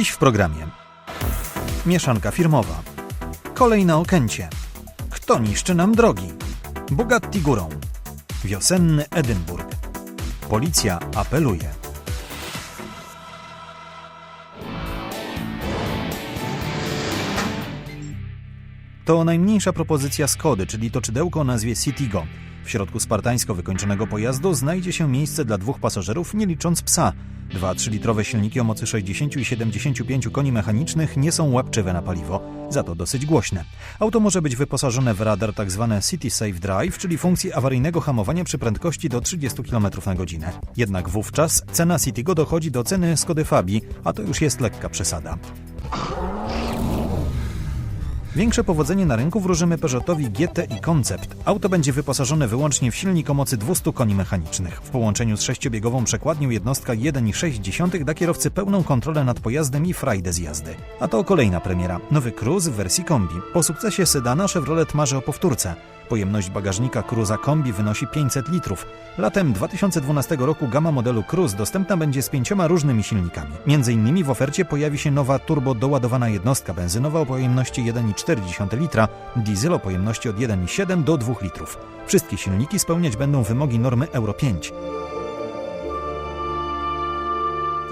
Dziś w programie. Mieszanka firmowa. Kolej na Okęcie. Kto niszczy nam drogi? Bugatti górą. Wiosenny Edynburg. Policja apeluje. To najmniejsza propozycja Skody, czyli to czydełko o nazwie Citigo. W środku spartańsko wykończonego pojazdu znajdzie się miejsce dla dwóch pasażerów, nie licząc psa. Dwa 3-litrowe silniki o mocy 60 i 75 koni mechanicznych nie są łapczywe na paliwo, za to dosyć głośne. Auto może być wyposażone w radar tzw. City Safe Drive, czyli funkcję awaryjnego hamowania przy prędkości do 30 km na godzinę. Jednak wówczas cena Citigo dochodzi do ceny Skody Fabii, a to już jest lekka przesada. Większe powodzenie na rynku wróżymy Peugeotowi GT i Concept. Auto będzie wyposażone wyłącznie w silnik o mocy 200 koni mechanicznych. W połączeniu z sześciobiegową przekładnią jednostka 1,6 da kierowcy pełną kontrolę nad pojazdem i frajdę z jazdy. A to kolejna premiera. Nowy Cruze w wersji kombi. Po sukcesie sedana Chevrolet marzy o powtórce. Pojemność bagażnika Cruza Kombi wynosi 500 litrów. Latem 2012 roku gama modelu Cruze dostępna będzie z pięcioma różnymi silnikami. Między innymi w ofercie pojawi się nowa turbo doładowana jednostka benzynowa o pojemności 1,4 litra, diesel o pojemności od 1,7 do 2 litrów. Wszystkie silniki spełniać będą wymogi normy Euro 5.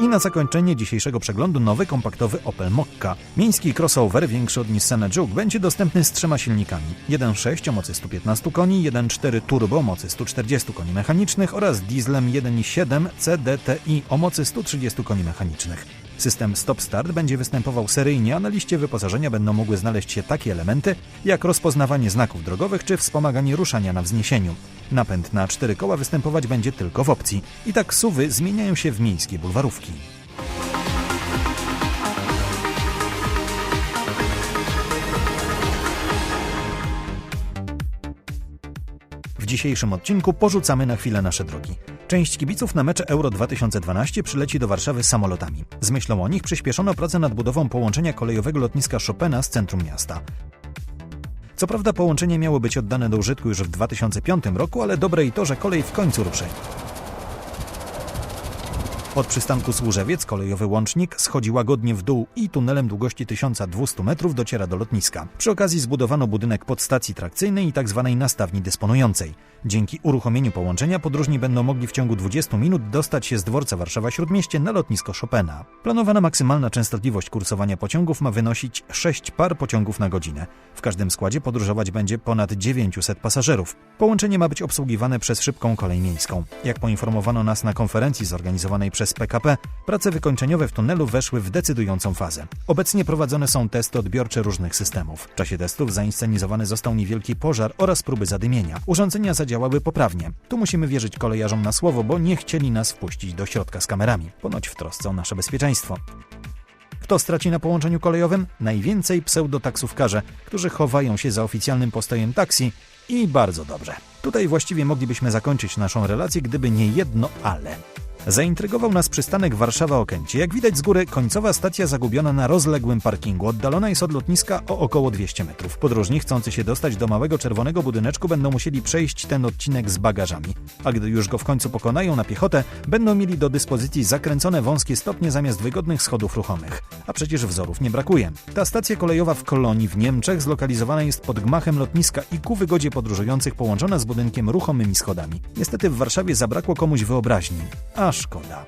I na zakończenie dzisiejszego przeglądu nowy kompaktowy Opel Mokka. Miejski crossover większy od Nissana Juke będzie dostępny z trzema silnikami. 1.6 o mocy 115 koni, 1.4 turbo o mocy 140 koni mechanicznych oraz dieslem 1.7 CDTI o mocy 130 koni mechanicznych. System Stop Start będzie występował seryjnie, a na liście wyposażenia będą mogły znaleźć się takie elementy jak rozpoznawanie znaków drogowych czy wspomaganie ruszania na wzniesieniu. Napęd na cztery koła występować będzie tylko w opcji. I tak suwy zmieniają się w miejskie bulwarówki. Dzisiejszym odcinku porzucamy na chwilę nasze drogi. Część kibiców na mecze Euro 2012 przyleci do Warszawy samolotami. Z myślą o nich przyspieszono pracę nad budową połączenia kolejowego lotniska Chopina z centrum miasta. Co prawda połączenie miało być oddane do użytku już w 2005 roku, ale dobre i to, że kolej w końcu ruszy. Od przystanku Służewiec kolejowy łącznik schodzi łagodnie w dół i tunelem długości 1200 metrów dociera do lotniska. Przy okazji zbudowano budynek podstacji trakcyjnej i tzw. nastawni dysponującej. Dzięki uruchomieniu połączenia podróżni będą mogli w ciągu 20 minut dostać się z dworca Warszawa-Śródmieście na lotnisko Chopina. Planowana maksymalna częstotliwość kursowania pociągów ma wynosić 6 par pociągów na godzinę. W każdym składzie podróżować będzie ponad 900 pasażerów. Połączenie ma być obsługiwane przez szybką kolej miejską. Jak poinformowano nas na konferencji zorganizowanej przez PKP, prace wykończeniowe w tunelu weszły w decydującą fazę. Obecnie prowadzone są testy odbiorcze różnych systemów. W czasie testów zainscenizowany został niewielki pożar oraz próby zadymienia. Urządzenia zadziałały poprawnie. Tu musimy wierzyć kolejarzom na słowo, bo nie chcieli nas wpuścić do środka z kamerami. Ponoć w trosce o nasze bezpieczeństwo. Kto straci na połączeniu kolejowym? Najwięcej pseudotaksówkarze, którzy chowają się za oficjalnym postojem taksi i bardzo dobrze. Tutaj właściwie moglibyśmy zakończyć naszą relację, gdyby nie jedno ale. Zaintrygował nas przystanek Warszawa-Okęcie. Jak widać z góry, końcowa stacja zagubiona na rozległym parkingu. Oddalona jest od lotniska o około 200 metrów. Podróżni chcący się dostać do małego czerwonego budyneczku będą musieli przejść ten odcinek z bagażami. A gdy już go w końcu pokonają na piechotę, będą mieli do dyspozycji zakręcone wąskie stopnie zamiast wygodnych schodów ruchomych. A przecież wzorów nie brakuje. Ta stacja kolejowa w Kolonii w Niemczech zlokalizowana jest pod gmachem lotniska i ku wygodzie podróżujących połączona z budynkiem ruchomymi schodami. Niestety w Warszawie zabrakło komuś wyobraźni. A szkoda.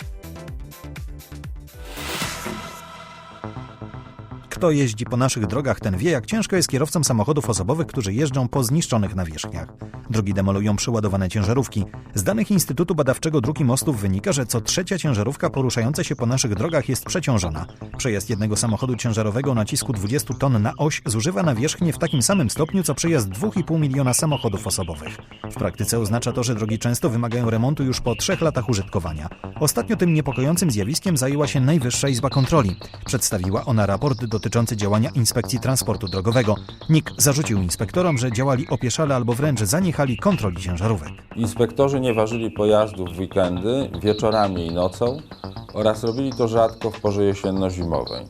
Kto jeździ po naszych drogach, ten wie, jak ciężko jest kierowcom samochodów osobowych, którzy jeżdżą po zniszczonych nawierzchniach. Drogi demolują przyładowane ciężarówki. Z danych Instytutu Badawczego Dróg i Mostów wynika, że co trzecia ciężarówka poruszająca się po naszych drogach jest przeciążona. Przejazd jednego samochodu ciężarowego o nacisku 20 ton na oś zużywa nawierzchnię w takim samym stopniu, co przejazd 2,5 miliona samochodów osobowych. W praktyce oznacza to, że drogi często wymagają remontu już po trzech latach użytkowania. Ostatnio tym niepokojącym zjawiskiem zajęła się Najwyższa Izba Kontroli. Przedstawiła ona raport dotyczący działania Inspekcji Transportu Drogowego. NIK zarzucił inspektorom, że działali opieszale albo wręcz zaniechali kontroli ciężarówek. Inspektorzy nie ważyli pojazdów w weekendy, wieczorami i nocą oraz robili to rzadko w porze jesienno-zimowej.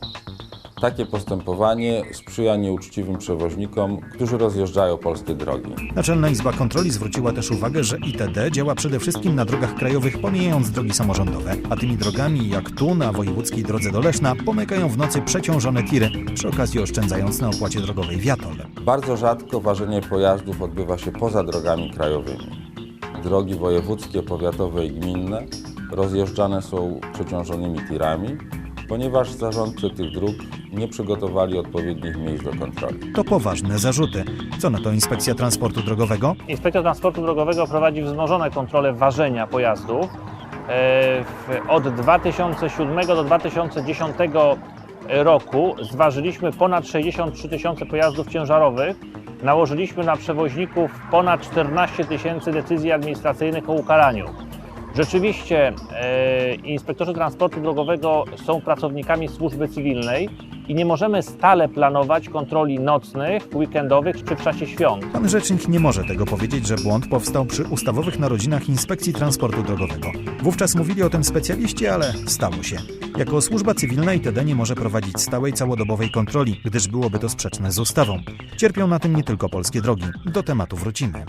Takie postępowanie sprzyja nieuczciwym przewoźnikom, którzy rozjeżdżają polskie drogi. Naczelna Izba Kontroli zwróciła też uwagę, że ITD działa przede wszystkim na drogach krajowych, pomijając drogi samorządowe, a tymi drogami, jak tu na wojewódzkiej drodze do Leszna, pomykają w nocy przeciążone tiry, przy okazji oszczędzając na opłacie drogowej Wiatol. Bardzo rzadko ważenie pojazdów odbywa się poza drogami krajowymi. Drogi wojewódzkie, powiatowe i gminne rozjeżdżane są przeciążonymi tirami, ponieważ zarządcy tych dróg nie przygotowali odpowiednich miejsc do kontroli. To poważne zarzuty. Co na to Inspekcja Transportu Drogowego? Inspektor Transportu Drogowego prowadzi wzmożone kontrole ważenia pojazdów. E, Od 2007 do 2010 roku zważyliśmy ponad 63 tysiące pojazdów ciężarowych. Nałożyliśmy na przewoźników ponad 14 tysięcy decyzji administracyjnych o ukaraniu. Rzeczywiście e, inspektorzy transportu drogowego są pracownikami służby cywilnej i nie możemy stale planować kontroli nocnych, weekendowych czy w czasie świąt. Pan rzecznik nie może tego powiedzieć, że błąd powstał przy ustawowych narodzinach Inspekcji Transportu Drogowego. Wówczas mówili o tym specjaliści, ale stało się. Jako służba cywilna ITD nie może prowadzić stałej całodobowej kontroli, gdyż byłoby to sprzeczne z ustawą. Cierpią na tym nie tylko polskie drogi. Do tematu wrócimy.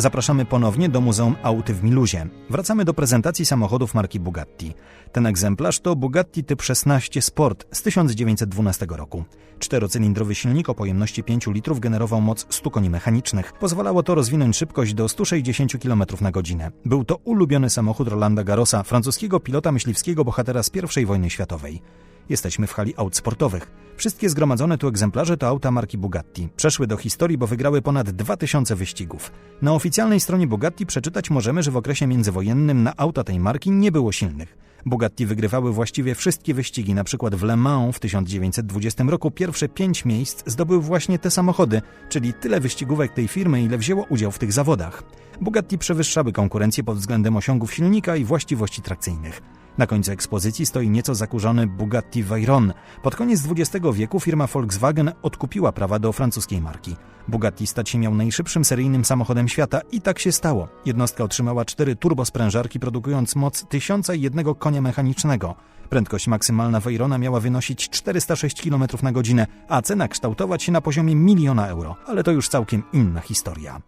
Zapraszamy ponownie do Muzeum Aut w Miluzie. Wracamy do prezentacji samochodów marki Bugatti. Ten egzemplarz to Bugatti Typ 16 Sport z 1912 roku. Czterocylindrowy silnik o pojemności 5 litrów generował moc 100 koni mechanicznych. Pozwalało to rozwinąć szybkość do 160 km na godzinę. Był to ulubiony samochód Rolanda Garrosa, francuskiego pilota myśliwskiego bohatera z I wojny światowej. Jesteśmy w hali aut sportowych. Wszystkie zgromadzone tu egzemplarze to auta marki Bugatti. Przeszły do historii, bo wygrały ponad 2000 wyścigów. Na oficjalnej stronie Bugatti przeczytać możemy, że w okresie międzywojennym na auta tej marki nie było silnych. Bugatti wygrywały właściwie wszystkie wyścigi, na przykład w Le Mans w 1920 roku pierwsze pięć miejsc zdobyły właśnie te samochody, czyli tyle wyścigówek tej firmy, ile wzięło udział w tych zawodach. Bugatti przewyższały konkurencję pod względem osiągów silnika i właściwości trakcyjnych. Na końcu ekspozycji stoi nieco zakurzony Bugatti Veyron. Pod koniec XX wieku firma Volkswagen odkupiła prawa do francuskiej marki. Bugatti stać się miał najszybszym seryjnym samochodem świata i tak się stało. Jednostka otrzymała cztery turbosprężarki, produkując moc 1001 konia mechanicznego. Prędkość maksymalna Veyrona miała wynosić 406 km na godzinę, a cena kształtować się na poziomie miliona euro. Ale to już całkiem inna historia.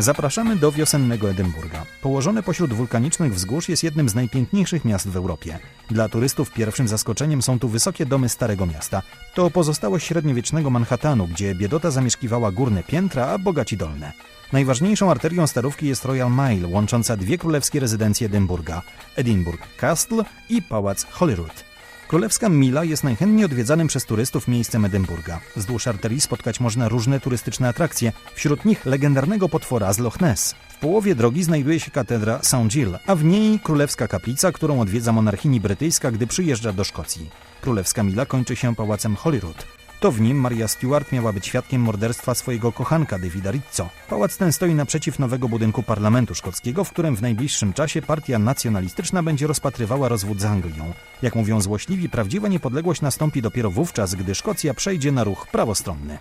Zapraszamy do wiosennego Edynburga. Położone pośród wulkanicznych wzgórz jest jednym z najpiękniejszych miast w Europie. Dla turystów pierwszym zaskoczeniem są tu wysokie domy Starego Miasta. To pozostałość średniowiecznego Manhattanu, gdzie biedota zamieszkiwała górne piętra, a bogaci dolne. Najważniejszą arterią starówki jest Royal Mile, łącząca dwie królewskie rezydencje Edynburga – Edinburgh Castle i pałac Holyrood. Królewska Mila jest najchętniej odwiedzanym przez turystów miejscem Edynburga. Wzdłuż arterii spotkać można różne turystyczne atrakcje, wśród nich legendarnego potwora z Loch Ness. W połowie drogi znajduje się katedra St. Gill, a w niej królewska kaplica, którą odwiedza monarchini brytyjska, gdy przyjeżdża do Szkocji. Królewska Mila kończy się pałacem Holyrood. To w nim Maria Stuart miała być świadkiem morderstwa swojego kochanka Davida Rizzo. Pałac ten stoi naprzeciw nowego budynku parlamentu szkockiego, w którym w najbliższym czasie partia nacjonalistyczna będzie rozpatrywała rozwód z Anglią. Jak mówią złośliwi, prawdziwa niepodległość nastąpi dopiero wówczas, gdy Szkocja przejdzie na ruch prawostronny.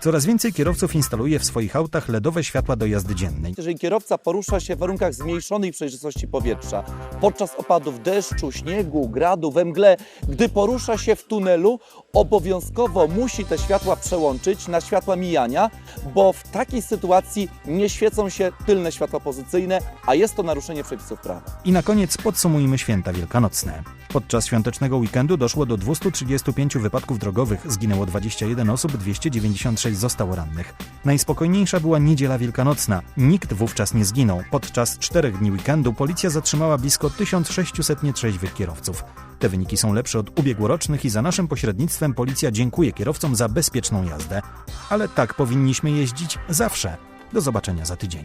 Coraz więcej kierowców instaluje w swoich autach LEDowe światła do jazdy dziennej. Jeżeli kierowca porusza się w warunkach zmniejszonej przejrzystości powietrza, podczas opadów deszczu, śniegu, gradu, we mgle, gdy porusza się w tunelu, obowiązkowo musi te światła przełączyć na światła mijania, bo w takiej sytuacji nie świecą się tylne światła pozycyjne, a jest to naruszenie przepisów prawa. I na koniec podsumujmy święta wielkanocne. Podczas świątecznego weekendu doszło do 235 wypadków drogowych, zginęło 21 osób, 296 zostało rannych. Najspokojniejsza była niedziela wielkanocna. Nikt wówczas nie zginął. Podczas czterech dni weekendu policja zatrzymała blisko 1600 nietrzeźwych kierowców. Te wyniki są lepsze od ubiegłorocznych i za naszym pośrednictwem policja dziękuję kierowcom za bezpieczną jazdę. Ale tak powinniśmy jeździć zawsze. Do zobaczenia za tydzień.